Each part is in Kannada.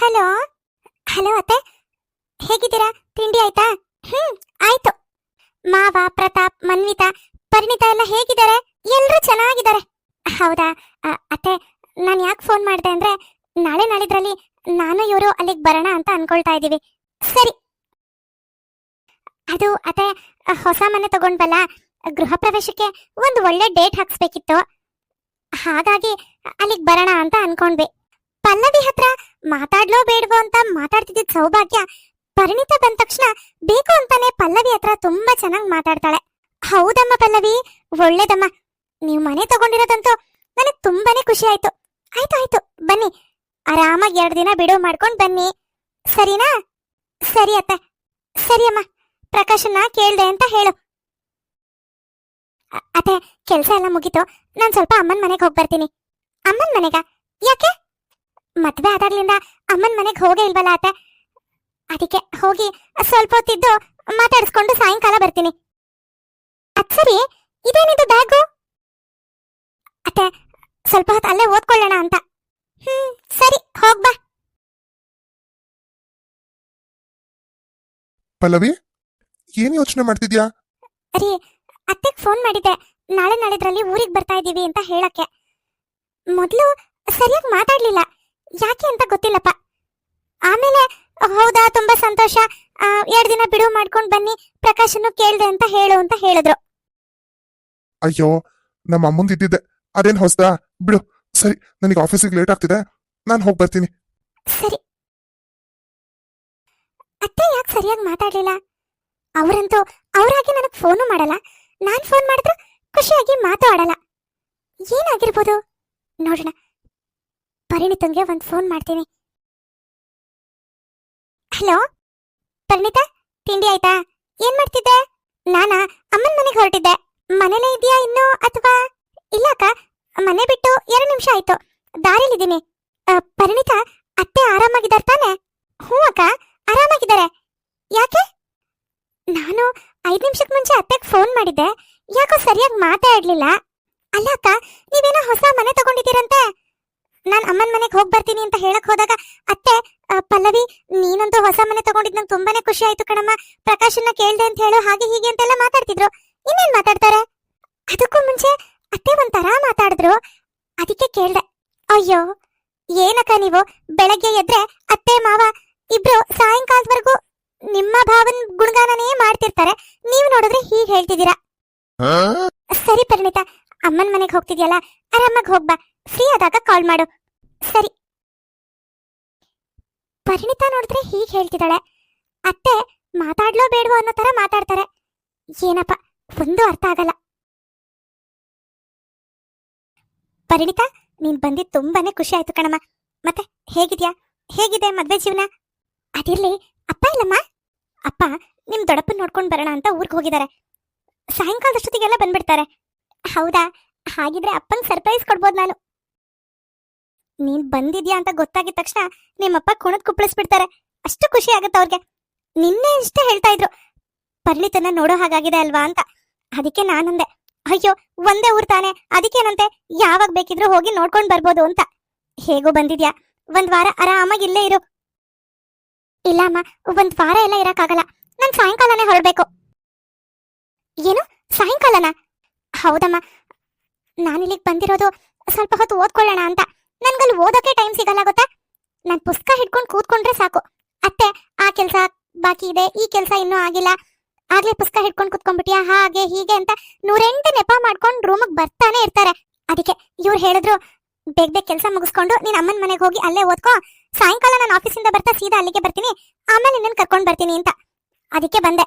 ಹಲೋ? ಹಲೋ ಅತ್ತೆ? ಹೇಗಿದ್ದೀರಾ? ತಿಂಡಿ ಆಯ್ತಾ? ಹ್ಮ್, ಆಯ್ತು. ಮಾವ, ಪ್ರತಾಪ್, ಮನ್ವಿತಾ, ಪರಿಣಿತಾ ಎಲ್ಲ ಹೇಗಿದ್ದಾರೆ? ಎಲ್ಲರೂ ಚೆನ್ನಾಗಿದ್ದಾರೆ. ಹೌದಾ? ಅತ್ತೆ, ನಾನು ಯಾಕೆ ಫೋನ್ ಮಾಡಿದೆ ಅಂದ್ರೆ, ನಾಳೆ ನಾಳಿದ್ರಲ್ಲಿ ನಾನು ಇವರು ಅಲ್ಲಿಗೆ ಬರೋಣ ಅಂತ ಅನ್ಕೊಳ್ತಾ ಇದ್ದೀವಿ. ಸರಿ. ಅದು, ಅತ್ತೆ, ಹೊಸ ಮನೆ ತಗೊಂಡ್ಬಲ್ಲ ಗೃಹ ಪ್ರವೇಶಕ್ಕೆ ಒಂದು ಒಳ್ಳೆ ಡೇಟ್ ಹಾಕ್ಸ್ಬೇಕಿತ್ತು. ಹಾಗಾಗಿ ಅಲ್ಲಿಗೆ ಬರೋಣ ಅಂತ ಅನ್ಕೊಂಡ್ವಿ. ಪಲ್ಲವಿ ಹತ್ರ ಮಾತಾಡ್ಲೋ ಬೇಡವೋ ಅಂತ ಮಾತಾಡ್ತಿದ್ದ ಸೌಭಾಗ್ಯ ಪರಿಣಿತ ಬಂದ ತಕ್ಷಣ ಬೇಕು ಅಂತಾನೆ ಪಲ್ಲವಿ ಹತ್ರ ತುಂಬಾ ಚೆನ್ನಾಗಿ ಮಾತಾಡ್ತಾಳೆ. ಹೌದಮ್ಮ ಪಲ್ಲವಿ, ಒಳ್ಳೇದಮ್ಮ. ನೀವು ಮನೆ ತಗೊಂಡಿರೋದಂತೂ ನನಗೆ ತುಂಬಾನೇ ಖುಷಿ ಆಯ್ತು. ಆಯ್ತು ಆಯ್ತು, ಬನ್ನಿ. ಆರಾಮಾಗಿ ಎರಡು ದಿನ ಬಿಡುವು ಮಾಡ್ಕೊಂಡು ಬನ್ನಿ. ಸರಿನಾ? ಸರಿ ಅತ್ತೆ. ಸರಿ ಅಮ್ಮ ಪ್ರಕಾಶನ್ನ ಕೇಳ್ದೆ ಅಂತ ಹೇಳು. ಅತ್ತೆ, ಕೆಲಸ ಎಲ್ಲ ಮುಗೀತು. ನಾನು ಸ್ವಲ್ಪ ಅಮ್ಮನ ಮನೆಗೆ ಹೋಗಿ ಬರ್ತೀನಿ ಅಮ್ಮನ ಮನೆಗ? ಯಾಕೆ? ಮದ್ವೆ ಆದಾಗ್ಲಿಂದ ಅಮ್ಮನ ಮನೆಗೆ ಹೋಗೇ ಇಲ್ವಲ್ಲ ಅತ್ತೆ ಅದಕ್ಕೆ ಹೋಗಿ ಸ್ವಲ್ಪ ಹೊತ್ತಿದ್ದು ಮಾತಾಡಿಸ್ಕೊಂಡು ಸಾಯಂಕಾಲ ಬರ್ತೀನಿ. ಅದ್ ಸರಿ ಇದೇನಿದು ಬ್ಯಾಗು? ಅತ್ತೆ ಸ್ವಲ್ಪ ಹೊತ್ತು ಅಲ್ಲೇ ಓದ್ಕೊಳ್ಳೋಣ ಅಂತ. ಹ್ಮ್ ಸರಿ ಹೋಗ್ಬಾ ಪಲ್ಲವಿ ಏನ್ ಯೋಚನೆ ಮಾಡ್ತಿದ್ಯಾ? ರೀ ಅತ್ತೆಗ್ ಫೋನ್ ಮಾಡಿದ್ದೆ. ನಾಳೆ ನಾಳೆದ್ರಲ್ಲಿ ಊರಿಗೆ ಬರ್ತಾ ಇದ್ದೀವಿ ಅಂತ ಹೇಳಕ್ಕೆ. ಮೊದಲು ಸರಿಯಾಗಿ ಮಾತಾಡ್ಲಿಲ್ಲ. ಯಾಕೆ ಅಂತ ಗೊತ್ತಿಲ್ಲಪ್ಪ. ಆಮೇಲೆ ಹೌದಾ ತುಂಬಾ ಸಂತೋಷ. ಎರಡು ದಿನ ಬಿಡುವು ಮಾಡ್ಕೊಂಡ್ ಬನ್ನಿ ಪ್ರಕಾಶನ್ನು ಕೇಳ್ದೆ ಅಂತ ಹೇಳು ಅಂತ ಹೇಳಿದ್ರು. ಅಯ್ಯೋ ನಮ್ಮ ಅಮ್ಮಂದ್ ಇದ್ದಿದ್ದೆ. ಅದೇನ್ ಹೊಸ್ದಾ? ಬಿಡು ಸರಿ ನನಗೆ ಆಫೀಸಿಗೆ ಲೇಟ್ ಆಗ್ತಿದೆ. ನಾನು ಹೋಗಿ ಬರ್ತೀನಿ. ಸರಿ. ಅತ್ತೆ ಯಾಕೆ ಸರಿಯಾಗಿ ಮಾತಾಡ್ಲಿಲ್ಲ? ಅವರಂತೂ ಅವರಾಗಿ ನನಗೆ ಫೋನು ಮಾಡಲ್ಲ. ನಾನು ಫೋನ್ ಮಾಡಿದ್ರು ಖುಷಿಯಾಗಿ ಮಾತಾಡಲ್ಲ. ಏನಾಗಿರ್ಬೋದು? ನೋಡೋಣ. ಪರಿಣಿತಂಗೆ ಒಂದು ಫೋನ್ ಮಾಡ್ತೀನಿ. ಹಲೋ ಪರಿಣಿತ, ತಿಂಡಿ ಆಯ್ತಾ? ಏನ್ ಮಾಡ್ತಿದ್ದೆ? ನಾನಾ, ಅಮ್ಮನ ಮನೆಗೆ ಹೊರಟಿದ್ದೆ. ಮನೇಲೇ ಇದೆಯಾ ಇನ್ನು ಅಥವಾ? ಇಲ್ಲ ಅಕ್ಕ, ಮನೆ ಬಿಟ್ಟು ಎರಡು ನಿಮಿಷ ಆಯ್ತು. ದಾರಿಲಿದ್ದೀನಿ ಪರಿಣಿತ, ಅತ್ತೆ ಆರಾಮಾಗಿದ್ದಾರೆ ತಾನೆ? ಹ್ಞೂ ಅಕ್ಕ, ಆರಾಮಾಗಿದ್ದಾರೆ. ಯಾಕೆ? ನಾನು ಐದು ನಿಮಿಷಕ್ಕೆ ಮುಂಚೆ ಅತ್ತೆಗೆ ಫೋನ್ ಮಾಡಿದ್ದೆ. ಯಾಕೋ ಸರಿಯಾಗಿ ಮಾತಾಡ್ಲಿಲ್ಲ ಅಲ್ಲ ಅಕ್ಕ ನೀವೇನೋ ಹೊಸ ಮನೆ ತಗೊಂಡಿದ್ದೀರಂತೆ ನಾನ್ ಅಮ್ಮನ ಮನೆಗೆ ಹೋಗಿ ಬರ್ತೀನಿ ಅಂತ ಹೇಳಕ್ ಹೋದಾಗ ಅತ್ತೆ ಅ, ಪಲ್ಲವಿ ನೀನಂತೂ ಹೊಸ ಮನೆ ತಗೊಂಡಿದ್ ನಂಗೆ ತುಂಬಾನೇ ಖುಷಿ ಆಯ್ತು ಕಣಮ್ಮ. ಪ್ರಕಾಶನ್ನ ಕೇಳ್ದೆ ಅಂತ ಹೇಳು, ಹಾಗೆ ಹೀಗೆ ಅಂತೆಲ್ಲ ಮಾತಾಡ್ತಿದ್ರು. ಇನ್ನೇನ್ ಮಾತಾಡ್ತಾರೆ? ಅದಕ್ಕೂ ಮುಂಚೆ ಅತ್ತೆ ಒಂಥರ ಮಾತಾಡಿದ್ರು. ಅದಕ್ಕೆ ಕೇಳ್ದೆ, ಅಯ್ಯೋ, ಏನಕ್ಕ ನೀವು? ಬೆಳಗ್ಗೆ ಎದ್ರೆ ಅತ್ತೆ, ಮಾವ ಇಬ್ರು ಸಾಯಂಕಾಲದವರೆಗೂ ನಿಮ್ಮ ಭಾವನ್ ಗುಣಗಾನನೇ ಮಾಡ್ತಿರ್ತಾರೆ. ನೀವು ನೋಡಿದ್ರೆ ಹೀಗ್ ಹೇಳ್ತಿದ್ದೀರಾ? ಸರಿ ಪರಿಣಿತ, ಅಮ್ಮನ ಮನೆಗೆ ಹೋಗ್ತಿದ್ಯಲ್ಲ, ಆರಾಮಾಗಿ ಹೋಗ್ಬಾ ಫ್ರೀ ಆದಾಗ ಕಾಲ್ ಮಾಡು. ಸರಿ. ಪರಿಣಿತ ನೋಡಿದ್ರೆ ಹೀಗೆ ಹೇಳ್ತಿದ್ದಾಳೆ. ಅತ್ತೆ, ಮಾತಾಡ್ಲೋ ಬೇಡವೋ ಅನ್ನೋ ತರ ಮಾತಾಡ್ತಾರೆ. ಏನಪ್ಪ, ಒಂದು ಅರ್ಥ ಆಗಲ್ಲ. ಪರಿಣಿತ, ನೀನ್ ಬಂದಿದ್ ತುಂಬಾನೇ ಖುಷಿ ಆಯ್ತು ಕಣಮ್ಮ. ಮತ್ತೆ ಹೇಗಿದ್ಯಾ? ಹೇಗಿದೆ ಮದ್ವೆ ಜೀವನ? ಅದಿರ್ಲಿ, ಅಪ್ಪ ಇಲ್ಲಮ್ಮ? ಅಪ್ಪ, ನಿಮ್ ದೊಡಪ್ಪನ್ ನೋಡ್ಕೊಂಡ್ ಬರೋಣ ಅಂತ ಊರ್ಗ್ ಹೋಗಿದ್ದಾರೆ ಸಾಯಂಕಾಲದಷ್ಟೊತ್ತಿಗೆಲ್ಲ ಬಂದ್ಬಿಡ್ತಾರೆ. ಹೌದಾ? ಹಾಗಿದ್ರೆ ಅಪ್ಪನ್ ಸರ್ಪ್ರೈಸ್ ಕೊಡ್ಬೋದು ನಾನು. ನೀನ್ ಬಂದಿದ್ಯಾ ಅಂತ ಗೊತ್ತಾಗಿದ ತಕ್ಷಣ ನಿಮ್ಮಪ್ಪ ಕುಣದ್ ಕುಪ್ಪಳಿಸ್ಬಿಡ್ತಾರೆ. ಅಷ್ಟು ಖುಷಿ ಆಗುತ್ತೆ ಅವ್ರಿಗೆ. ನಿನ್ನೆ ಇಷ್ಟೇ ಹೇಳ್ತಾ ಇದ್ರು. ಪರಿಣಿತನ ನೋಡೋ ಹಾಗಾಗಿದೆ ಅಲ್ವಾ ಅಂತ. ಅದಕ್ಕೆ ನಾನಂದೆ, ಅಯ್ಯೋ, ಒಂದೇ ಊರ್ ತಾನೆ. ಅದಕ್ಕೇನಂತೆ? ಯಾವಾಗ ಬೇಕಿದ್ರು ಹೋಗಿ ನೋಡ್ಕೊಂಡ್ ಬರ್ಬೋದು ಅಂತ. ಹೇಗೋ ಬಂದಿದ್ಯಾ? ಒಂದ್ ವಾರ ಆರಾಮಾಗಿ ಇಲ್ಲೇ ಇರು. ಇಲ್ಲ ಅಮ್ಮ, ಒಂದ್ ವಾರ ಎಲ್ಲ ಇರಕ್ಕಾಗಲ್ಲ. ನಾನ್ ಸಾಯಂಕಾಲನೇ ಹೊರಡ್ಬೇಕು. ಏನು? ಸಾಯಂಕಾಲನ? ಹೌದಮ್ಮ. ನಾನಿಲ್ಲಿಗೆ ಬಂದಿರೋದು ಸ್ವಲ್ಪ ಹೊತ್ತು ಓದ್ಕೊಳ್ಳೋಣ ಅಂತ. ನನ್ಗಲ್ಲಿ ಓದೋಕೆ ಟೈಮ್ ಸಿಗಲ್ಲ ಗೊತ್ತಾ ನಾನ್ ಪುಸ್ತಕ ಹಿಡ್ಕೊಂಡು ಕೂತ್ಕೊಂಡ್ರೆ ಸಾಕು. ಅತ್ತೆ, ಆ ಕೆಲ್ಸ ಬಾಕಿ ಇದೆ, ಈ ಕೆಲ್ಸ ಇನ್ನೂ ಆಗಿಲ್ಲ. ಆಗ್ಲೇ ಪುಸ್ತಕ ಹಿಡ್ಕೊಂಡು ಕೂತ್ಕೊಂಡ್ಬಿಟ್ಯಾ? ಹಾಗೆ, ಹೀಗೆ ಅಂತ ನೂರೆಂಟು ನೆಪ ಮಾಡ್ಕೊಂಡು ರೂಮಿಗೆ ಬರ್ತಾನೆ ಇರ್ತಾರೆ. ಅದಕ್ಕೆ ಇವ್ರು ಹೇಳಿದ್ರು, ಬೇಗ ಬೇಗ ಕೆಲಸ ಮುಗಿಸ್ಕೊಂಡು ನೀನ್ ಅಮ್ಮನ ಮನೆಗೆ ಹೋಗಿ ಅಲ್ಲೇ ಓದ್ಕೋ. ಸಾಯಂಕಾಲ ನಾನು ಆಫೀಸಿಂದ ಬರ್ತಾ ಸೀದಾ ಅಲ್ಲಿಗೆ ಬರ್ತೀನಿ. ಆಮೇಲೆ ನಿನ್ನ ಕರ್ಕೊಂಡ್ ಬರ್ತೀನಿ ಅಂತ. ಅದಕ್ಕೆ ಬಂದೆ.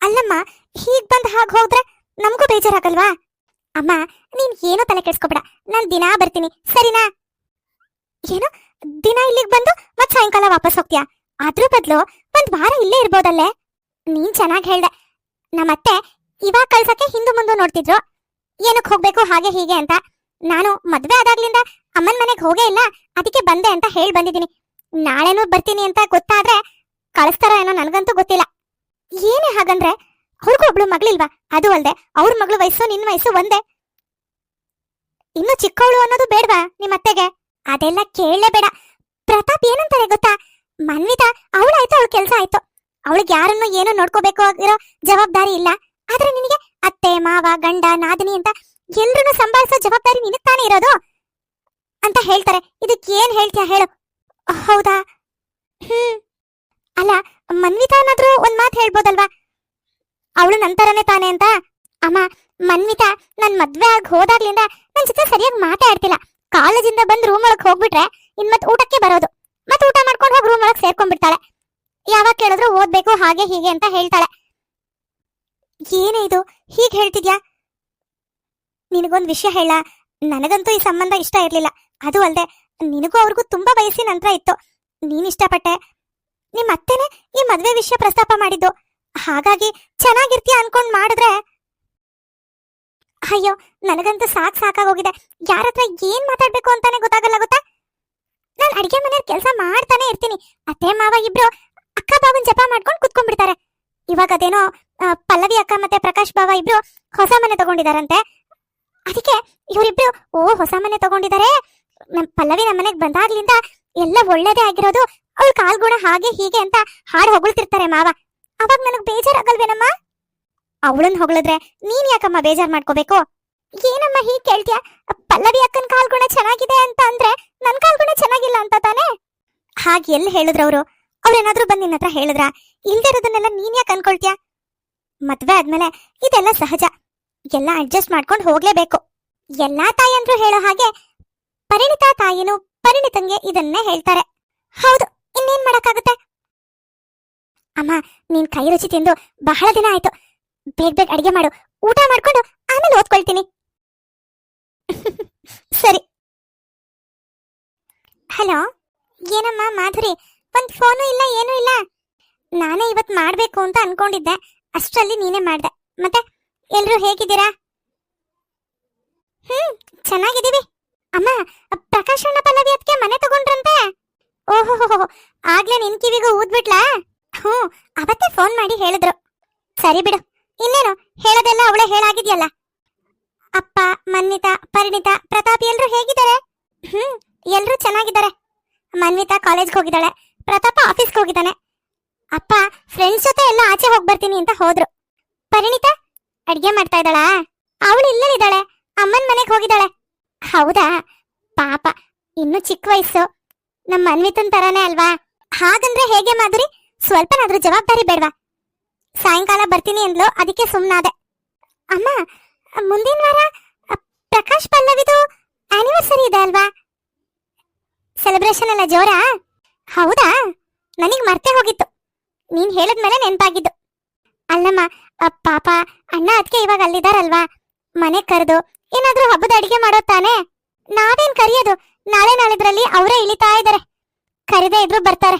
ಅಲ್ಲಮ್ಮ, ಹೀಗ್ ಬಂದ್ ಹಾಗೆ ಹೋದ್ರೆ ನಮಗೂ ಬೇಜಾರಾಗಲ್ವಾ? ಅಮ್ಮ, ನೀನ್ ಏನೋ ತಲೆ ಕೆಡ್ಸ್ಕೊಬೇಡ. ನಾನ್ ದಿನಾ ಬರ್ತೀನಿ. ಸರಿನಾ? ಏನು? ದಿನ ಇಲ್ಲಿಗೆ ಬಂದು ಮತ್ ಸಾಯಂಕಾಲ ವಾಪಸ್ ಹೋಗ್ತೀಯಾ? ಅದ್ರ ಬದ್ಲು ಒಂದ್ ವಾರ ಇಲ್ಲೇ ಇರ್ಬೋದಲ್ಲೇ? ನೀನ್ ಚೆನ್ನಾಗ್ ಹೇಳ್ದೆ. ನಮ್ಮತ್ತೆ ಇವಾಗ ಕಳ್ಸಕ್ಕೆ ಹಿಂದೂ ಮುಂದೆ ನೋಡ್ತಿದ್ರು. ಏನಕ್ಕೆ ಹೋಗ್ಬೇಕು, ಹಾಗೆ ಹೀಗೆ ಅಂತ. ನಾನು ಮದ್ವೆ ಆದಾಗ್ಲಿಂದ ಅಮ್ಮನ್ ಮನೆಗ್ ಹೋಗೇ ಇಲ್ಲ. ಅದಕ್ಕೆ ಬಂದೆ ಅಂತ ಹೇಳಿ ಬಂದಿದ್ದೀನಿ. ನಾಳೆನೂ ಬರ್ತೀನಿ ಅಂತ ಗೊತ್ತಾದ್ರೆ ಕಳಿಸ್ತಾರ ಏನೋ ನನಗಂತೂ ಗೊತ್ತಿಲ್ಲ. ಏನೇ ಹಾಗಂದ್ರೆ ಅವ್ರಿಗೂ ಒಬ್ಳು ಮಗಳಿಲ್ವಾ? ಅದು ಅಲ್ದೆ, ಅವ್ರ ಮಗಳು ವಯಸ್ಸು ನಿನ್ನ ವಯಸ್ಸು ಒಂದೇ. ಇನ್ನು ಚಿಕ್ಕವಳು ಅನ್ನೋದು ಬೇಡ್ವಾ ನಿಮ್ಮ ಅತ್ತೆಗೆ ಅದೆಲ್ಲ ಕೇಳಲೇಬೇಡ. ಪ್ರತಾಪ್ ಏನಂತಾರೆ ಗೊತ್ತಾ? ಮನ್ವಿತಾ, ಅವಳಾಯ್ತು, ಅವಳ ಕೆಲಸ ಆಯ್ತು. ಅವಳಿಗೆ ಯಾರನ್ನು ಏನೋ ನೋಡ್ಕೋಬೇಕು ಆಗಿರೋ ಜವಾಬ್ದಾರಿ ಇಲ್ಲ. ಆದ್ರೆ ನಿನಗೆ ಅತ್ತೆ, ಮಾವ, ಗಂಡ, ನಾದಿನಿ ಅಂತ ಎಲ್ರನ್ನೂ ಸಂಭಾಳಿಸೋ ಜವಾಬ್ದಾರಿ ನಿನಗೆ ತಾನೇ ಇರೋದು? ಅಂತ ಹೇಳ್ತಾರೆ. ಇದಕ್ಕೆ ಏನ್ ಹೇಳ್ತೀಯ ಹೇಳು. ಹೌದಾ? ಹ್ಮ್. ಅಲ್ಲ, ಮನ್ವಿತಾ ಏನಾದ್ರೂ ಒಂದ್ ಮಾತು ಹೇಳ್ಬೋದಲ್ವಾ? ಅವಳು ನಂತರನೇ ತಾನೆ ಅಂತ? ಅಮ್ಮ, ಮನ್ವಿತಾ, ನನ್ ಮದ್ವೆ ಆಗಿ ಹೋದಾಗ್ಲಿಂದ ನನ್ ಜೊತೆ ಸರಿಯಾಗಿ ಮಾತಾಡ್ತಿಲ್ಲ. ಕಾಲೇಜಿಂದ ಬಂದ್ ರೂಮ್ ಒಳಗೆ ಹೋಗ್ಬಿಟ್ರೆ ಇನ್ ಮತ್ ಊಟಕ್ಕೆ ಬರೋದು. ಮತ್ ಊಟ ಮಾಡ್ಕೊಂಡು ಹೋಗಿ ರೂಮ್ ಒಳಗೆ ಸೇರ್ಕೊಂಡ್ಬಿಡ್ತಾಳೆ. ಯಾವಾಗ ಕೇಳಿದ್ರು ಓದ್ಬೇಕು ಹಾಗೆ ಹೀಗೆ ಅಂತ ಹೇಳ್ತಾಳೆ. ಏನೇ ಇದು? ಹೀಗ್ ಹೇಳ್ತಿದ್ಯಾ? ನಿನಗೊಂದು ವಿಷಯ ಹೇಳ. ನನಗಂತೂ ಈ ಸಂಬಂಧ ಇಷ್ಟ ಇರ್ಲಿಲ್ಲ. ಅದು ಅಲ್ಲದೆ ನಿನಗೂ ಅವ್ರಿಗೂ ತುಂಬಾ ವಯಸ್ಸಿನ ನಂತರ ಇತ್ತು. ನೀನ್ ಇಷ್ಟಪಟ್ಟೆ. ನಿಮ್ಮ ಅತ್ತೆನೆ ಈ ಮದ್ವೆ ವಿಷಯ ಪ್ರಸ್ತಾಪ ಮಾಡಿದ್ದು. ಹಾಗಾಗಿ ಚೆನ್ನಾಗಿರ್ತೀಯ ಅನ್ಕೊಂಡ್ ಮಾಡಿದ್ರೆ ಅಯ್ಯೋ, ನನಗಂತೂ ಸಾಕ್ ಸಾಕಾಗೋಗಿದೆ ಯಾರ ಹತ್ರ ಏನ್ ಮಾತಾಡ್ಬೇಕು ಅಂತಾನೆ ಗೊತ್ತಾಗಲ್ಲ, ಗೊತ್ತಾ? ನಾನ್ ಅಡಿಗೆ ಮನೆಯಲ್ಲಿ ಕೆಲಸ ಮಾಡ್ತಾನೆ ಇರ್ತೀನಿ. ಅತ್ತೆ, ಮಾವ ಇಬ್ರು ಅಕ್ಕ ಬಾವನ್ ಜಪ ಮಾಡ್ಕೊಂಡು ಕುತ್ಕೊಂಡ್ಬಿಡ್ತಾರೆ. ಇವಾಗ ಅದೇನೋ ಪಲ್ಲವಿ ಅಕ್ಕ ಮತ್ತೆ ಪ್ರಕಾಶ್ ಬಾವ ಇಬ್ರು ಹೊಸ ಮನೆ ತಗೊಂಡಿದಾರಂತೆ. ಅದಕ್ಕೆ ಇವರಿಬ್ರು, ಓ, ಹೊಸ ಮನೆ ತಗೊಂಡಿದ್ದಾರೆ ನಮ್ ಪಲ್ಲವಿ ನಮ್ಮ ಮನೆಗ್ ಬಂದಾಗ್ಲಿಂದ ಎಲ್ಲ ಒಳ್ಳೇದೇ ಆಗಿರೋದು. ಅವಳ ಕಾಲ್ಗುಣ ಹಾಗೆ ಹೀಗೆ ಅಂತ ಹಾಡು ಹೊಗಳ್ತಿರ್ತಾರೆ ಮಾವ. ಅವಾಗ ನನಗ್ ಬೇಜಾರಾಗಲ್ವೇನಮ್ಮ? ಅವಳನ್ ಹೊಗಳಿದ್ರೆ ನೀನ್ ಯಾಕಮ್ಮ ಬೇಜಾರ್ ಮಾಡ್ಕೋಬೇಕು? ಏನಮ್ಮ ಹೀಗ್ ಕೇಳ್ತೀಯ? ಪಲ್ಲವಿ ಅಕ್ಕನ್ ಕಾಲ್ಗುಣ ಚೆನ್ನಾಗಿದೆ ಅಂತ ಅಂದ್ರೆ ನನ್ ಕಾಲ್ಗುಣ ಚೆನ್ನಾಗಿಲ್ಲ ಅಂತ ತಾನೇ? ಹಾಗೆ ಎಲ್ಲಿ ಹೇಳಿದ್ರವ್ರು ಅವ್ರೇನಾದ್ರೂ ಬಂದ್ ನಿನ್ನ ಹತ್ರ ಹೇಳಿದ್ರ ಇಲ್ದಿರೋದನ್ನೆಲ್ಲ ನೀನ್ ಯಾಕೆ ಅನ್ಕೊಳ್ತೀಯ? ಮದ್ವೆ ಆದ್ಮೇಲೆ ಇದೆಲ್ಲ ಸಹಜ. ಎಲ್ಲ ಅಡ್ಜಸ್ಟ್ ಮಾಡ್ಕೊಂಡು ಹೋಗ್ಲೇಬೇಕು. ಎಲ್ಲಾ ತಾಯಂದ್ರು ಹೇಳೋ ಹಾಗೆ ಪರಿಣಿತ ತಾಯಿನೂ ಪರಿಣಿತಂಗೆ ಇದನ್ನೇ ಹೇಳ್ತಾರೆ. ಹೌದು, ಇನ್ನೇನ್ ಮಾಡಕ್ಕಾಗುತ್ತೆ? ಅಮ್ಮ, ನೀನ್ ಕೈ ರುಚಿ ತಿಂದು ಬಹಳ ದಿನ ಆಯ್ತು. ಬೇಗ ಬೇಗ ಅಡಿಗೆ ಮಾಡು. ಊಟ ಮಾಡ್ಕೊಂಡು ಆಮೇಲೆ ಓದ್ಕೊಳ್ತೀನಿ. ಸರಿ. ಹಲೋ? ಏನಮ್ಮ ಮಾಧುರಿ? ಒಂದ್ ಫೋನು ಇಲ್ಲ, ಏನೂ ಇಲ್ಲ? ನಾನೇ ಇವತ್ ಮಾಡ್ಬೇಕು ಅಂತ ಅನ್ಕೊಂಡಿದ್ದೆ. ಅಷ್ಟರಲ್ಲಿ ನೀನೇ ಮಾಡ್ದೆ. ಮತ್ತೆ ಎಲ್ರು ಹೇಗಿದ್ದೀರಾ? ಹ್ಮ್, ಚೆನ್ನಾಗಿದ್ದೀವಿ. ಅಮ್ಮ ಪ್ರಕಾಶಣ್ಣ ಪಲ್ಲವಿ ಅದಕ್ಕೆ ಮನೆ ತಗೊಂಡ್ರಂತೆ. ಓಹೋ ಆಗ್ಲೇ ನಿನ್ ಕಿವಿಗೂ ಊದ್ಬಿಟ್ಲಾ? ಹ್ಞೂ ಅವತ್ತೇ ಫೋನ್ ಮಾಡಿ ಹೇಳಿದ್ರು. ಸರಿ ಬಿಡು. ಇನ್ನೇನು? ಹೇಳೋದೆಲ್ಲ ಅವಳೇ ಹೇಳಾಗಿದ್ಯಲ್ಲ. ಅಪ್ಪ, ಮನ್ವಿತ, ಪರಿಣಿತ, ಪ್ರತಾಪ್ ಎಲ್ರು ಹೇಗಿದ್ದಾರೆ? ಹ್ಮ್, ಎಲ್ರು ಚೆನ್ನಾಗಿದ್ದಾರೆ. ಮನ್ವಿತಾ ಕಾಲೇಜ್ಗೆ ಹೋಗಿದ್ದಾಳೆ. ಪ್ರತಾಪ ಆಫೀಸ್ಗೆ ಹೋಗಿದ್ದಾನೆ. ಅಪ್ಪ ಫ್ರೆಂಡ್ಸ್ ಜೊತೆ ಎಲ್ಲ ಆಚೆ ಹೋಗಿ ಬರ್ತೀನಿ ಅಂತ ಹೋದ್ರು. ಪರಿಣಿತ, ಅಡ್ಗೆ ಮಾಡ್ತಾ ಇದ್ದಾಳಾ? ಅವಳು ಇಲ್ಲೇ ಅಮ್ಮನ್ ಮನೆಗೆ ಹೋಗಿದ್ದಾಳೆ. ಹೌದಾ? ಪಾಪ, ಇನ್ನು ಚಿಕ್ಕ ವಯಸ್ಸು. ನಮ್ಮ ಮನ್ವಿತನ್ ತರಾನೇ ಅಲ್ವಾ? ಹಾಗಂದ್ರೆ ಹೇಗೆ ಮಾಧುರಿ? ಸ್ವಲ್ಪನಾದ್ರೂ ಜವಾಬ್ದಾರಿ ಬೇಡ್ವಾ? ಸಾಯಂಕಾಲ ಬರ್ತೀನಿ ಅಂದ್ಲು, ಅದಕ್ಕೆ ಸುಮ್ನಾದೆ. ಅಮ್ಮ, ಮುಂದಿನ ವಾರ ಪ್ರಕಾಶ್ ಪಲ್ಲವಿದು ಆನಿವರ್ಸರಿ ಇದೆ ಅಲ್ವಾ? ಸೆಲೆಬ್ರೇಷನ್ ಎಲ್ಲ ಜೋರಾ? ಹೌದಾ? ನನಗೆ ಮರ್ತೆ ಹೋಗಿತ್ತು. ನೀನ್ ಹೇಳಿದ್ಮೇಲೆ ನೆನ್ಪಾಗಿದ್ದು. ಅಲ್ಲಮ್ಮ ಪಾಪ, ಅಣ್ಣ ಅದಕ್ಕೆ ಇವಾಗ ಅಲ್ಲಿದಾರಲ್ವಾ? ಮನೆ ಕರೆದು ಏನಾದ್ರೂ ಹಬ್ಬದ ಅಡಿಗೆ ಮಾಡೋ ತಾನೆ? ನಾವೇನ್ ಕರೆಯೋದು? ನಾಳೆ ನಾಳಿದ್ರಲ್ಲಿ ಅವರೇ ಇಳಿತಾ ಇದಾರೆ. ಕರೆದೇ ಇದ್ರು ಬರ್ತಾರೆ.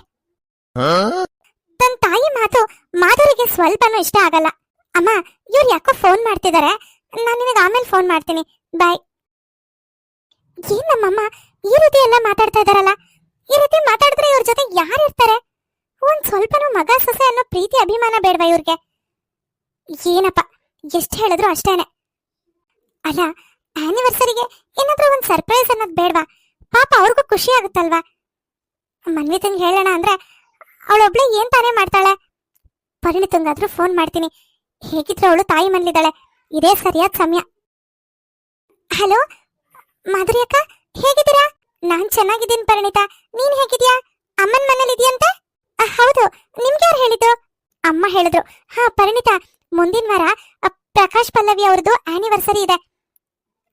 ತನ್ ತಾಯಿ ಮಾತು, ಮಾಧುರಿಗೆ ಸ್ವಲ್ಪನೂ ಇಷ್ಟ ಆಗಲ್ಲ. ಅಮ್ಮ, ಇವ್ರು ಯಾಕೋ ಫೋನ್ ಮಾಡ್ತಿದ್ದಾರೆ ನಾನು ನಿನಗೆ ಆಮೇಲೆ ಫೋನ್ ಮಾಡ್ತೀನಿ. ಬಾಯ್ ಏನ್ ನಮ್ಮಮ್ಮ ಈ ರೀತಿ ಎಲ್ಲ ಮಾತಾಡ್ತಾ ಇದಾರಲ್ಲ ಈ ರೀತಿ ಮಾತಾಡಿದ್ರೆ ಇವ್ರ ಜೊತೆ ಯಾರು ಇರ್ತಾರೆ? ಒಂದ್ ಸ್ವಲ್ಪನೂ ಮಗ ಸೊಸೆ ಅನ್ನೋ ಪ್ರೀತಿ, ಅಭಿಮಾನ ಬೇಡವಾ ಇವ್ರಿಗೆ? ಏನಪ್ಪ, ಎಷ್ಟು ಹೇಳಿದ್ರು ಅಷ್ಟೇನೆ. ಅಲ್ಲ ಆನಿವರ್ಸರಿಗೆ ಏನಾದ್ರೂ ಒಂದ್ ಸರ್ಪ್ರೈಸ್ ಅನ್ನೋದು ಬೇಡವಾ? ಪಾಪ ಅವ್ರಿಗೂ ಖುಷಿ ಆಗುತ್ತಲ್ವಾ? ಮನ್ವಿತನ್ ಹೇಳೋಣ ಅಂದ್ರೆ ಅವಳೊಬ್ಳೆ ಏನ್ ತಾನೇ ಮಾಡ್ತಾಳೆ? ಪರಿಣಿತಂಗಾದ್ರೂ ಫೋನ್ ಮಾಡ್ತೀನಿ. ಹೇಗಿದ್ರೆ ಅವಳು ತಾಯಿ ಮನ್ಲಿದ್ದಾಳೆ ಇದೇ ಸರಿಯಾದ ಸಮಯ. ಹಲೋ ಮಾಧುರಿ ಅಕ್ಕ ಹೇಗಿದ್ದೀರಾ? ನಾನ್ ಚೆನ್ನಾಗಿದ್ದೀನಿ ಪರಿಣಿತ. ನೀನ್ ಹೇಗಿದ್ಯಾ? ಅಮ್ಮನ ಮನೇಲಿ ಅ, ಹೌದು. ನಿಮ್ಗೆ ಯಾರು ಹೇಳಿದ್ದು? ಅಮ್ಮ ಹೇಳಿದ್ರು. ಹಾ ಪರಿಣಿತ. ಮುಂದಿನ ವಾರ ಪ್ರಕಾಶ್ ಪಲ್ಲವಿ ಅವ್ರದ್ದು ಆನಿವರ್ಸರಿ ಇದೆ.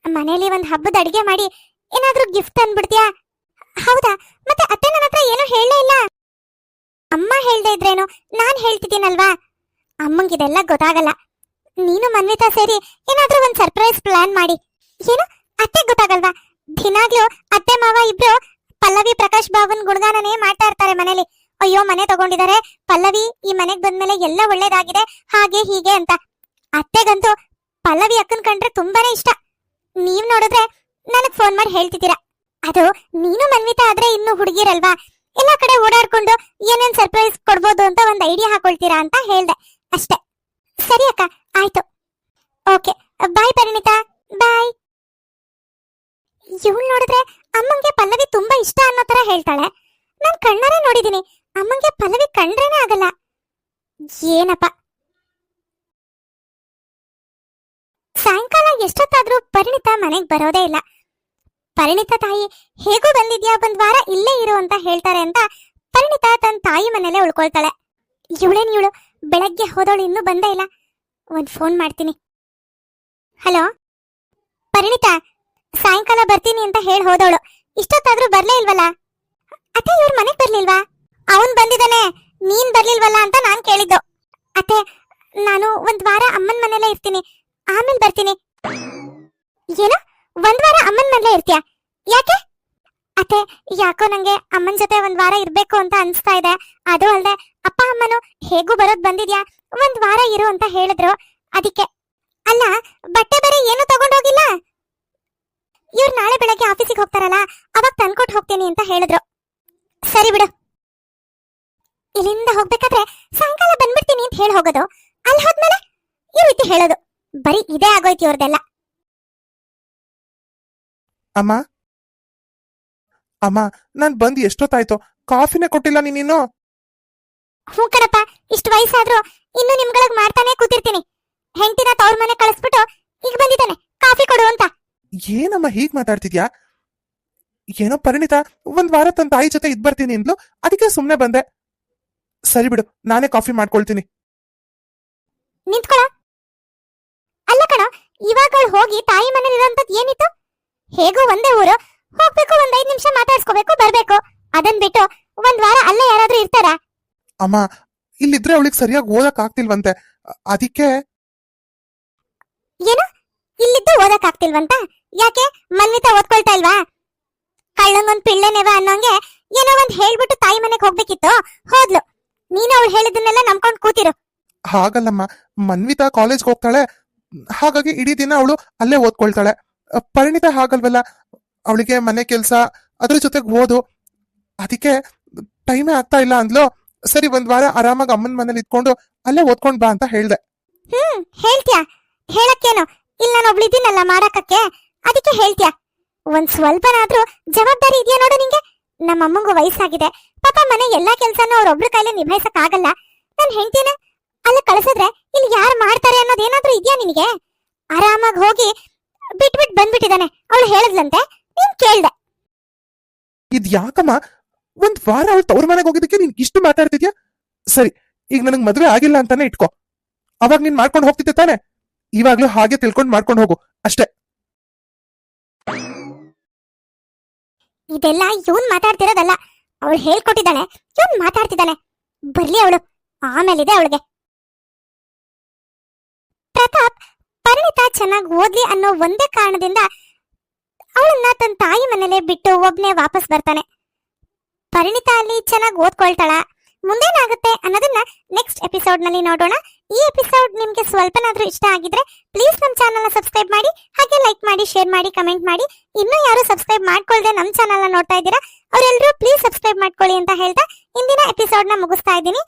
ಮನೇಲಿ ಒಂದು ಹಬ್ಬದ ಅಡಿಗೆ ಮಾಡಿ ಏನಾದ್ರೂ ಗಿಫ್ಟ್ ಅನ್ಬಿಡ್ತೀಯಾ ಹೌದಾ? ಮತ್ತೆ ಅತ್ತೆ ನನ್ನ ಹತ್ರ ಏನೂ ಹೇಳಲೇ ಇಲ್ಲ. ಅಮ್ಮ ಹೇಳ್ದೆ ಇದ್ರೇನು? ನಾನ್ ಹೇಳ್ತಿದ್ದೀನಲ್ವಾ? ಅಮ್ಮಂಗಿದೆಲ್ಲ ಗೊತ್ತಾಗಲ್ಲ. ನೀನು ಮನ್ವಿತಾ ಸೇರಿ ಏನಾದ್ರೂ ಒಂದ್ ಸರ್ಪ್ರೈಸ್ ಪ್ಲಾನ್ ಮಾಡಿ. ಏನು? ಅತ್ತೆ ಗೊತ್ತಾಗಲ್ವಾ? ದಿನಾಗ್ಲೂ ಅತ್ತೆ ಮಾವ ಇಬ್ರು ಪಲ್ಲವಿ ಪ್ರಕಾಶ್ ಬಾಬುನ್ ಗುಣಗಾನನೇ ಮಾಡ್ತಾ ಇರ್ತಾರೆ ಮನೇಲಿ. ಅಯ್ಯೋ, ಮನೆ ತಗೊಂಡಿದ್ದಾರೆ ಪಲ್ಲವಿ ಈ ಮನೆಗ್ ಬಂದ್ಮೇಲೆ ಎಲ್ಲ ಒಳ್ಳೇದಾಗಿದೆ, ಹಾಗೆ ಹೀಗೆ ಅಂತ. ಅತ್ತೆಗಂತೂ ಪಲ್ಲವಿ ಅಕ್ಕನ್ ಕಂಡ್ರೆ ತುಂಬಾನೇ ಇಷ್ಟ. ನೀವ್ ನೋಡಿದ್ರೆ ನನಗ್ ಫೋನ್ ಮಾಡಿ ಹೇಳ್ತಿದ್ದೀರಾ. ಅದು ನೀನು ಮನ್ವಿತಾ ಆದ್ರೆ ಇನ್ನು ಹುಡುಗಿರಲ್ವಾ? ಎಲ್ಲಾ ಕಡೆ ಓಡಾಡ್ಕೊಂಡು ಏನೇನ್ ಸರ್ಪ್ರೈಸ್ ಕೊಡ್ಬೋದು ಅಂತ ಒಂದ್ ಐಡಿಯಾ ಹಾಕೊಳ್ತೀರಾ ಅಂತ ಹೇಳ್ದೆ. ಅಷ್ಟೇ. ಸರಿ ಅಕ್ಕ, ಆಯ್ತು. Okay bye Parinita. ಬಾಯ್ ಇವಳು ನೋಡಿದ್ರೆ ಅಮ್ಮಂಗೆ ಪಲ್ಲವಿ ತುಂಬಾ ಇಷ್ಟ ಅನ್ನೋ ತರ ಹೇಳ್ತಾಳೆ. ನಾನ್ ಕಣ್ಣಾರೆ ನೋಡಿದೀನಿ. ಅಮ್ಮಂಗೆ ಪಲ್ಲವಿ ಕಂಡ್ರೇನೆ ಆಗಲ್ಲ. ಏನಪ್ಪ? ಸಾಯಂಕಾಲ ಎಷ್ಟೊತ್ತಾದ್ರೂ ಪರಿಣಿತ ಮನೆಗೆ ಬರೋದೇ ಇಲ್ಲ. ಪರಿಣಿತ ತಾಯಿ ಹೇಗೂ ಬಂದಿದ್ಯಾ? ಒಂದ್ ವಾರ ಇಲ್ಲೇ ಇರು ಅಂತ ಹೇಳ್ತಾರೆ ಅಂತ ಪರಿಣಿತ ತನ್ನ ತಾಯಿ ಮನೇಲೆ ಉಳ್ಕೊಳ್ತಾಳೆ. ಇವಳೇನ್ ಇವಳು? ಬೆಳಗ್ಗೆ ಹೋದವಳು ಇನ್ನೂ ಬಂದೇ ಇಲ್ಲ. ಒಂದ್ ಫೋನ್ ಮಾಡ್ತೀನಿ. ಹಲೋ? ಪರಿಣಿತ, ಸಾಯಂಕಾಲ ಬರ್ತೀನಿ ಅಂತ ಹೇಳಿ ಹೋದವಳು. ಇಷ್ಟೊತ್ತಾದ್ರೂ ಬರ್ಲೇ ಇಲ್ವಲ್ಲ? ಅತ್ತೆ, ಇವ್ರ ಮನೆಗ್ ಬರ್ಲಿಲ್ವಾ? ಅವನ್ ಬಂದಿದ್ದಾನೆ, ನೀನ್ ಬರ್ಲಿಲ್ವಲ್ಲ ಅಂತ ನಾನ್ ಕೇಳಿದ್ದು. ಅತ್ತೆ, ನಾನು ಒಂದ್ ವಾರ ಅಮ್ಮನ್ ಮನೇಲೆ ಇರ್ತೀನಿ. ಆಮೇಲೆ ಬರ್ತೀನಿ. ಏನು? ಒಂದ್ ವಾರ ಅಮ್ಮನ್ ಮನೇಲೆ ಇರ್ತೀಯಾ? ಯಾಕೆ? ಅತ್ತೆ, ಯಾಕೋ ನಂಗೆ ಅಮ್ಮನ ಜೊತೆ ಒಂದ್ ವಾರ ಇರ್ಬೇಕು ಅಂತ ಅನ್ಸ್ತಾ ಇದೆ. ಅದು ಅಲ್ದೆ, ಅಪ್ಪ ಅಮ್ಮನು ಹೇಗೂ ಬರೋದ್ ಬಂದಿದ್ಯಾ? ಒಂದ್ ವಾರ ಇರು ಅಂತ ಹೇಳಿದ್ರು. ಅದಕ್ಕೆ, ಅಲ್ಲ, ಬಟ್ಟೆ ಬೇರೆ ಏನು ತಗೊಂಡೋಗಿಲ್ಲ? ಇವ್ರು ನಾಳೆ ಬೆಳಗ್ಗೆ ಆಫೀಸಿಗೆ ಹೋಗ್ತಾರಲ್ಲ, ಅವಾಗ ತಂದ್ಕೊಟ್ ಹೋಗ್ತೀನಿ ಅಂತ ಹೇಳಿದ್ರು. ಸರಿ ಬಿಡು. ಇಲ್ಲಿಂದ ಹೋಗ್ಬೇಕಾದ್ರೆ ಸಾಯಂಕಾಲ ಬಂದ್ಬಿಡ್ತೀನಿ ಅಂತ ಹೇಳಿ ಹೋಗೋದು. ಅಲ್ಲಿ ಹೋದ್ಮೇಲೆ ಈ ರೀತಿ ಹೇಳೋದು. ಬರೀ ಇದೇ ಆಗೋಯ್ತು ಇವ್ರದೆಲ್ಲ. ಅಮ್ಮ ಅಮ್ಮ ನಾನ್ ಬಂದ್ ಎಷ್ಟೊತ್ತಾಯ್ತು? ಕಾಫಿನೇ ಕೊಟ್ಟಿಲ್ಲ ನೀನಿನ್ನು. ಹ್ಞೂ ಕಣಪ್ಪ ಇಷ್ಟು ವಯಸ್ಸಾದ್ರೂ ಇನ್ನು ನಿಮ್ಗಳಗ್ ಮಾಡ್ತಾನೆ ಕೂತಿರ್ತೀನಿ. ಹೆಂಡತಿನ ತವ್ರ ಮನೆ ಕಳಿಸ್ಬಿಟ್ಟು ಈಗ ಬಂದಿದ್ದಾನೆ ಕಾಫಿ ಕೊಡು ಅಂತ. ಏನಮ್ಮ ಹೀಗ್ ಮಾತಾಡ್ತಿದ್ಯಾ? ಏನೋ ಪರಿಣಿತ ಒಂದ್ ವಾರ ತನ್ನ ತಾಯಿ ಜೊತೆ ಇದ್ ಬರ್ತೀನಿ ಅಂದ್ಲು ಅದಕ್ಕೆ ಸುಮ್ನೆ ಬಂದೆ. ಸರಿ ಬಿಡು ನಾನೇ ಕಾಫಿ ಮಾಡ್ಕೊಳ್ತೀನಿ. ನಿಂತ್ಕೊಳ. ಅಲ್ಲ ಕಣ ಇವಾಗ ಅವ್ಳ್ ಹೋಗಿ ತಾಯಿ ಮನೇಲಿ ಇರೋಂಥದ್ದು ಏನಿತ್ತು? ಹೇಗೋ ಒಂದೇ ಊರು ಹೋಗ್ಬೇಕು ಒಂದ್ ಐದ್ ನಿಮಿಷ ಮಾತಾಡ್ಸ್ಕೋಬೇಕು ಬರ್ಬೇಕು. ಅದನ್ ಬಿಟ್ಟು ಒಂದ್ ವಾರ ಅಲ್ಲೇ ಯಾರಾದ್ರೂ ಇರ್ತಾರಾ? ಅಮ್ಮ ಇಲ್ಲಿದ್ರೆ ಅವಳಿಗೆ ಸರಿಯಾಗಿ ಓದಕ್ ಆಗ್ತಿಲ್ವಂತೆ. ಅದಕ್ಕೆ ಏನು? ಇಲ್ಲಿದ್ದು ಓದಕ್ ಆಗ್ತಿಲ್ವಂತ? ಯಾಕೆ? ಮನ್ವಿತ ಓದ್ಕೊಳ್ತಾ ಇಲ್ವಾ? ಕಳ್ಳಂಗೊಂದ್ ಪಿಳ್ಳೆನೆವ ಅನ್ನೋಂಗೆ ಏನೋ ಒಂದ್ ಹೇಳ್ಬಿಟ್ಟು ತಾಯಿ ಮನೆಗ್ ಹೋಗ್ಬೇಕಿತ್ತು. ಹೋದ್ಲು. ನೀನು ಅವ್ಳು ಹೇಳಿದನ್ನೆಲ್ಲ ನಂಬ್ಕೊಂಡ್ ಕೂತಿರು. ಹಾಗಲ್ಲಮ್ಮ ಮನ್ವಿತಾ ಕಾಲೇಜ್ಗೆ ಹೋಗ್ತಾಳೆ. ಹಾಗಾಗಿ ಇಡೀ ದಿನ ಅವಳು ಅಲ್ಲೇ ಓದ್ಕೊಳ್ತಾಳೆ. ಪರಿಣಿತ ಹಾಗಲ್ವಲ್ಲ? ಅವಳಿಗೆ ಮನೆ ಕೆಲಸ ಅದ್ರ ಜೊತೆಗೆ ಓದು. ಅದಕ್ಕೆ ಟೈಮೇ ಆಗ್ತಾ ಇಲ್ಲ ಅಂದ್ಲು. ಸರಿ, ಒಂದ್ ವಾರ ಆರಾಮಾಗಿ ಅಮ್ಮನ ಮನೇಲಿ ಇದ್ಕೊಂಡು ಅಲ್ಲೇ ಓದ್ಕೊಂಡ್ ಬಾ ಅಂತ ಹೇಳ್ದೆ. ಹ್ಮ್, ಹೇಳ್ತ್ಯಾ? ಹೇಳಕ್ಕೇನು? ಇಲ್ಲ ನಾನು ಒಬ್ಳಿದ್ದೀನಲ್ಲ ಮಾಡಾಕಕ್ಕೆ. ಅದಕ್ಕೆ ಹೇಳ್ತ್ಯಾ? ಒಂದ್ ಸ್ವಲ್ಪನಾದ್ರೂ ಜವಾಬ್ದಾರಿ ಇದೆಯಾ ನೋಡು ನಿಂಗೆ? ನಮ್ಮ ಅಮ್ಮಂಗೂ ವಯಸ್ಸಾಗಿದೆ. ಪಾಪ ಮನೆ ಎಲ್ಲಾ ಕೆಲ್ಸನೂ ಒಬ್ರು ಕೈಲಿ ನಿಭಾಯಿಸಕ್ ಆಗಲ್ಲ ನನ್ ಹೆಂಡ್ತಿನ ಅಲ್ಲಿ ಕಳ್ಸಿದ್ರೆ ಇಲ್ಲಿ ಯಾರು ಮಾಡ್ತಾರೆ ಅನ್ನೋದೇನಾದ್ರೂ ಇದೆಯಾ ನಿನಗೆ? ಆರಾಮಾಗಿ ಹೋಗಿ ಬಿಟ್ಬಿಟ್ ಬಂದ್ಬಿಟ್ಟಿದಾನೆ ಅವಳು ಹೇಳಿದ್ಲಂತೆ ನೀನ್ ಕೇಳ್ದೆ. ಇದ್ ಯಾಕಮ್ಮ? ಒಂದ್ ವಾರ ಅವಳು ತವ್ರ ಮನೆಗೆ ಹೋಗಿದ್ದಕ್ಕೆ ನೀನ್ ಇಷ್ಟು ಮಾತಾಡ್ತಿದ್ಯಾ? ಸರಿ ಈಗ ನನಗ್ ಮದ್ವೆ ಆಗಿಲ್ಲ ಅಂತಾನೆ ಇಟ್ಕೋ. ಅವಾಗ ನೀನ್ ಮಾಡ್ಕೊಂಡು ಹೋಗ್ತಿದ್ದೆ ತಾನೆ. ಇವಾಗ್ಲೂ ಹಾಗೆ ತಿಳ್ಕೊಂಡ್ ಮಾಡ್ಕೊಂಡು ಹೋಗು. ಅಷ್ಟೇ. ಇದೆಲ್ಲ ಇವನ್ ಮಾತಾಡ್ತಿರೋದಲ್ಲ ಅವಳು ಹೇಳ್ಕೊಟ್ಟಿದ್ದಾಳೆ ಇವನ್ ಮಾತಾಡ್ತಿದ್ದಾನೆ ಬರ್ಲಿ ಅವಳು ಆಮೇಲಿದೆ ಅವಳಿಗೆ. ಪ್ರತಾಪ್ ಪರಿಣಿತ ಚೆನ್ನಾಗಿ ಓದ್ಲಿ ಅನ್ನೋ ಒಂದೇ ಕಾರಣದಿಂದ ಅವಳನ್ನ ತನ್ನ ತಾಯಿ ಮನೇಲೆ ಬಿಟ್ಟು ಒಬ್ನೇ ವಾಪಸ್ ಬರ್ತಾನೆ. ಪರಿಣಿತ ಅಲ್ಲಿ ಚೆನ್ನಾಗಿ ಓದ್ಕೊಳ್ತಾಳ. ಮುಂದೇನಾಗುತ್ತೆ ಅನ್ನೋದನ್ನ ನೆಕ್ಸ್ಟ್ ಎಪಿಸೋಡ್ನಲ್ಲಿ ನೋಡೋಣ. ಈ ಎಪಿಸೋಡ್ ನಿಮ್ಗೆ ಸ್ವಲ್ಪನಾದ್ರೂ ಇಷ್ಟ ಆಗಿದ್ರೆ ಪ್ಲೀಸ್ ನಮ್ಮ ಚಾನಲ್ ಸಬ್ಸ್ಕ್ರೈಬ್ ಮಾಡಿ, ಹಾಗೆ ಲೈಕ್ ಮಾಡಿ ಶೇರ್ ಮಾಡಿ ಕಮೆಂಟ್ ಮಾಡಿ. ಇನ್ನೂ ಯಾರು ಸಬ್ಸ್ಕ್ರೈಬ್ ಮಾಡ್ಕೊಳ್ದೆ ನಮ್ಮ ಚಾನಲ್ನ ನೋಡ್ತಾ ಇದ್ದೀರಾ ಅವರೆಲ್ಲರೂ ಪ್ಲೀಸ್ ಸಬ್ಸ್ಕ್ರೈಬ್ ಮಾಡ್ಕೊಳ್ಳಿ ಅಂತ ಹೇಳ್ತಾ ಇಂದಿನ ಎಪಿಸೋಡ್ನ ಮುಗಿಸ್ತಾ ಇದ್ದೀನಿ.